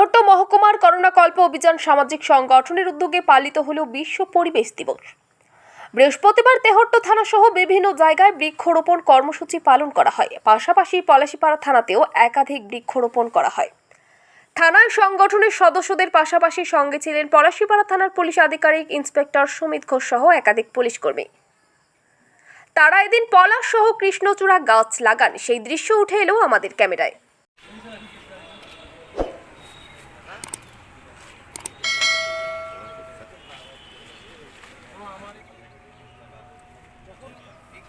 তেহট্ট মহকুমার করোনাকল্প অভিযান সামাজিক সংগঠনের উদ্যোগে পালিত হল বিশ্ব পরিবেশ দিবস। বৃহস্পতিবার তেহট্ট থানা সহ বিভিন্ন জায়গায় বৃক্ষরোপণ কর্মসূচি পালন করা হয়। পাশাপাশি পলাশিপাড়া থানাতেও একাধিক বৃক্ষরোপণ করা হয়। থানায় সংগঠনের সদস্যদের পাশাপাশি সঙ্গে ছিলেন পলাশিপাড়া থানার পুলিশ আধিকারিক ইন্সপেক্টর সুমিত ঘোষ সহ একাধিক পুলিশ কর্মী। তারা এদিন পলাশ সহ কৃষ্ণচূড়া গাছ লাগান। সেই দৃশ্য উঠে এলো আমাদের ক্যামেরায়।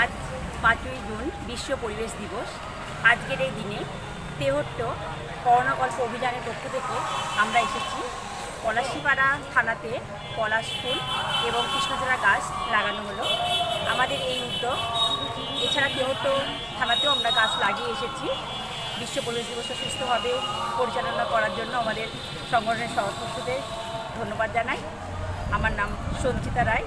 আজ পাঁচই জুন, বিশ্ব পরিবেশ দিবস। আজকের এই দিনে তেহট্ট করোনাকল্প অভিযানের পক্ষ থেকে আমরা এসেছি। পলাশিপাড়া থানাতে পলাশ ফুল এবং কৃষ্ণচূড়া গাছ লাগানো হলো। আমাদের এই উদ্যোগ, এছাড়া তেহট্ট থানাতেও আমরা গাছ লাগিয়ে এসেছি। বিশ্ব পরিবেশ দিবসকে সুস্থভাবে পরিচালনা করার জন্য আমাদের সংগঠনের সদস্যদের ধন্যবাদ জানাই। আমার নাম সঞ্চিতা রায়।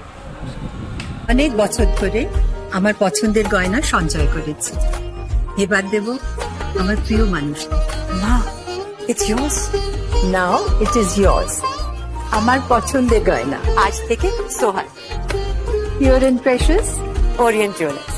অনেক বছর ধরে আমার পছন্দের গয়না সঞ্চয় করেছি। এবার দেব আমার প্রিয় মানুষ। মা it's yours. Now it is yours. আমার পছন্দের গয়না। আজ থেকে Sohan pure and precious Orient Jewellers